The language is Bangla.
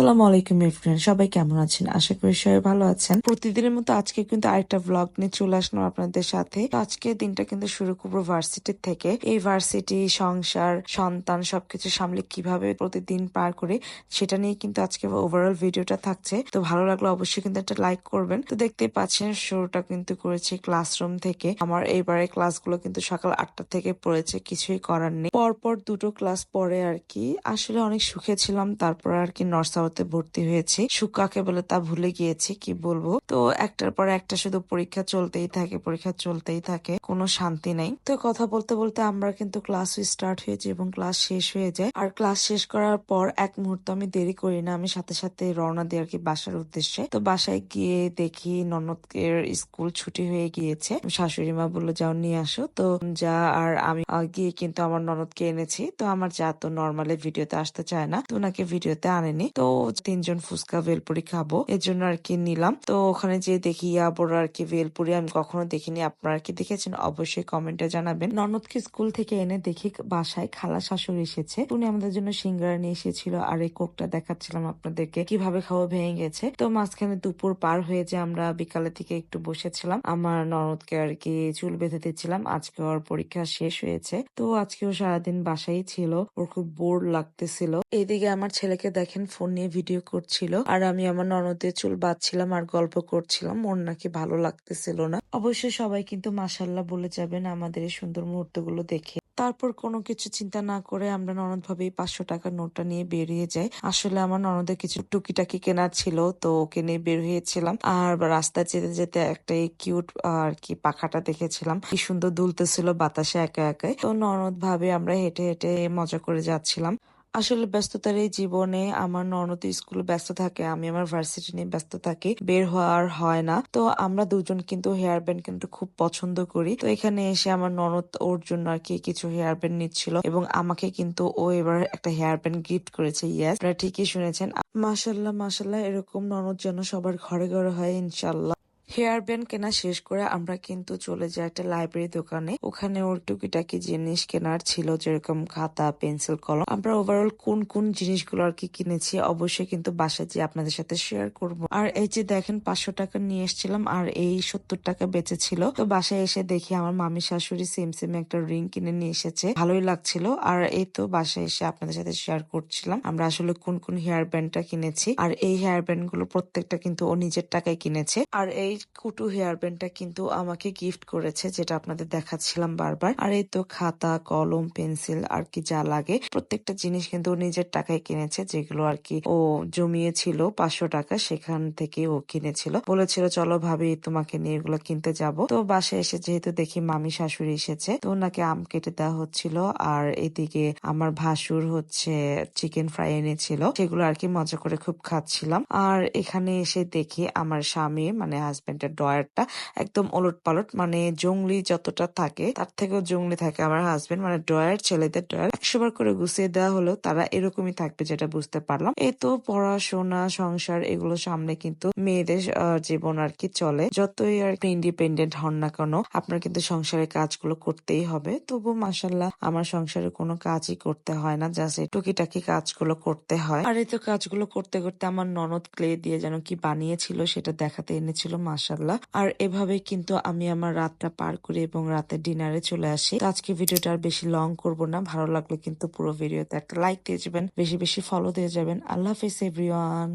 আসসালামু আলাইকুম এভরিওয়ান সবাই কেমন আছেন? আশা করি সবাই ভালো আছেন। প্রতিদিনের মতো আজকে কিন্তু আরেকটা ব্লগ নিয়ে চলে আসলাম আপনাদের সাথে। আজকে দিনটা কিন্তু শুরু করব ভার্সিটির থেকে। এই ভার্সিটি সংসার, সন্তান সবকিছু সামলে কীভাবে প্রতিদিন পার করে, সেটা নিয়ে কিন্তু আজকে ওভারঅল ভিডিওটা থাকছে। তো ভালো লাগলে অবশ্যই কিন্তু একটা লাইক করবেন। তো দেখতে পাচ্ছেন, শুরুটা কিন্তু করেছি ক্লাসরুম থেকে। আমার এইবারে ক্লাসগুলো কিন্তু সকাল আটটা থেকে পড়েছে, কিছুই করার নেই। পরপর দুটো ক্লাস পরে আর কি। আসলে অনেক সুখে ছিলাম, তারপর আর কি নর্সাওতে ভর্তি হয়েছি। সুখ কাকে বলে তা ভুলে গিয়েছি, কি বলব? তো একটার পর একটা শুধু পরীক্ষা চলতেই থাকে, পরীক্ষা চলতেই থাকে, কোনো শান্তি নেই। তো কথা বলতে বলতে আমরা কিন্তু ক্লাস স্টার্ট হয়েছে এবং ক্লাস শেষ হয়ে যায়। আর ক্লাস শেষ করার পর এক মুহূর্ত আমি দেরি করি না, আমি সাথে সাথে রওনা দিই আর কি বাসার উদ্দেশ্যে। তো বাসায় গিয়ে দেখি ননদের স্কুল ছুটি হয়ে গিয়েছে। শাশুড়ি মা বলল, যাও নিয়ে আসো। তো যা আর আমি গিয়ে কিন্তু আমার ননদকে এনেছি। তো আমার যা তো নর্মালি ভিডিওতে আসতে চায় না, তো ওনাকে ভিডিওতে আনেনি। তো তিনজন ফুচকা ভেলপুরি খাব এর জন্য আর কি নিলাম। তো ওখানে যে দেখি ইয়াবর আর কি ভেলপুরি, আমি কখনো দেখিনি, আপনারা কি দেখেছেন? অবশ্যই কমেন্টে জানাবেন। ননদকে স্কুল থেকে এনে দেখি বাসায় খালা শাশুড়ি এসেছে। উনি আমাদের জন্য সিঙ্গারা নিয়ে এসেছিল, আর এই কোকটা দেখাচ্ছিলাম আপনাদেরকে, কীভাবে খাওয়া ভেঙে গেছে। তো মাঝখানে দুপুর পার হয়ে যে আমরা বিকালের থেকে একটু বসেছিলাম। আমার ননদকে আর কি চুল বেঁধে দিচ্ছিলাম, আজকে ওর পরীক্ষা শেষ হয়েছে। তো আজকেও সারাদিন বাসায় ছিল, ওর খুব বোর লাগতেছিল। এইদিকে আমার ছেলেকে দেখেন, ফোন নিয়ে ভিডিও করছিল। আর আমি আমার ননদের চুল বাঁধছিলাম আর গল্প করছিলাম। ওর নাকি ভালো লাগতেছিল না। অবশ্যই সবাই কিন্তু মাসাল্লাহ বলে যাবেন আমাদের এই সুন্দর মুহূর্তগুলো দেখে। তারপর কোনো কিছু চিন্তা না করে আমরা ননদ ভাবে পাঁচশো টাকার নোটটা নিয়ে বেরিয়ে যাই। আসলে আমার ননদের কিছু টুকিটাকি কেনার ছিল, তো ওকে নিয়ে বের হয়েছিলাম। আর রাস্তায় যেতে যেতে একটা কিউট আর কি পাখাটা দেখেছিলাম। কি সুন্দর দুলতেছিল বাতাসে একা একাই। তো ননদ ভাবে আমরা হেঁটে হেঁটে মজা করে যাচ্ছিলাম। আসলে ব্যস্ততার এই জীবনে আমার ননদ স্কুলে ব্যস্ত থাকে, আমি আমার ভার্সিটি নিয়ে ব্যস্ত থাকি, বের হওয়ার হয় না। তো আমরা দুজন কিন্তু হেয়ার ব্যান্ড কিন্তু খুব পছন্দ করি। তো এখানে এসে আমার ননদ ওর জন্য আর কি কিছু হেয়ার ব্যান্ড নিচ্ছিল এবং আমাকে কিন্তু ও এবার একটা হেয়ার ব্যান্ড গিফট করেছে ইয়াস ঠিকই শুনেছেন। মাসাল্লাহ মাসাল্লাহ এরকম ননদ যেন সবার ঘরে ঘরে হয়, ইনশাল্লাহ। হেয়ার ব্যান্ড কেনা শেষ করে আমরা কিন্তু চলে যাই একটা লাইব্রেরি দোকানে। ওখানে ওর টুকিটাকি জিনিস কেনার ছিল, যেরকম খাতা, পেন্সিল, কলম। আমরা ওভারঅল কোন কোন জিনিসগুলো আর কি কিনেছি অবশ্যই কিন্তু বাসায় যে আপনাদের সাথে শেয়ার করব। আর এই যে দেখেন, পাঁচশো টাকা নিয়ে এসেছিলাম আর এই সত্তর টাকা বেঁচেছিল। তো বাসায় এসে দেখি আমার মামি শাশুড়ি সেম সেম একটা রিং কিনে নিয়ে এসেছে। ভালোই লাগছিল। আর এই তো বাসায় এসে আপনাদের সাথে শেয়ার করছিলাম। আমরা আসলে কোন কোন হেয়ার ব্যান্ডটা কিনেছি। আর এই হেয়ার ব্যান্ডগুলো প্রত্যেকটা কিন্তু ও নিজের টাকায় কিনেছে। আর এই কুটু হেয়ার ব্যান্ডটা কিন্তু আমাকে গিফট করেছে, যেটা আপনাদের দেখাচ্ছিলাম বারবার। আর এই তো খাতা, কলম, পেন্সিল আর কি যা লাগে, প্রত্যেকটা জিনিস কিন্তু নিজের টাকায় কিনেছে, যেগুলো আর কি ও জমিয়েছিল পাঁচশো টাকা, সেখান থেকে ও কিনেছিল। বলেছিল, চলো ভাবি, তোমাকে নিয়ে এগুলো কিনতে যাব। তো বাসায় এসে যেহেতু দেখি মামি শাশুড়ি এসেছে, তো ওনাকে আম কেটে দেওয়া হচ্ছিল। আর এদিকে আমার ভাসুর হচ্ছে চিকেন ফ্রাই এনেছিল, সেগুলো আর কি মজা করে খুব খাচ্ছিলাম। আর এখানে এসে দেখি আমার স্বামী মানে হাজবেন্ডের ডয়ারটা একদম ওলট পালট মানে জঙ্গলি যতটা থাকে, তার থেকেও জঙ্গলি থাকে আমার হাজবেন্ড মানে ডয়ার ছেলেদের ডয়ার একশো বার করে গুছিয়ে দেওয়া হলো, তারা এরকমই থাকবে যেটা বুঝতে পারলাম। এই তো পড়াশোনা, সংসার এগুলো সামনে কিন্তু মেয়েদের জীবন আর কি চলে। যতই আর ইন্ডিপেন্ডেন্ট হন না কেন, আপনার কিন্তু সংসারের কাজগুলো করতেই হবে। তবু মাসাল্লাহ আমার সংসারে কোনো কাজই করতে হয় না জাস্ট এই টুকিটাকি কাজগুলো করতে হয়। আর এই তো কাজগুলো করতে করতে আমার ননদ ক্লে দিয়ে যেন কি বানিয়েছিল, সেটা দেখাতে এনেছিল মাসাল্লাহ আর এভাবে কিন্তু আমি আমার রাতটা পার করি এবং রাতে ডিনারে চলে আসি। আজকে ভিডিওটা আর বেশি লং করব না। ভালো লাগলে কিন্তু পুরো ভিডিওতে একটা লাইক দিয়ে যাবেন, বেশি বেশি ফলো দিয়ে যাবেন। আল্লাহ হাফিজ এভরিওয়ান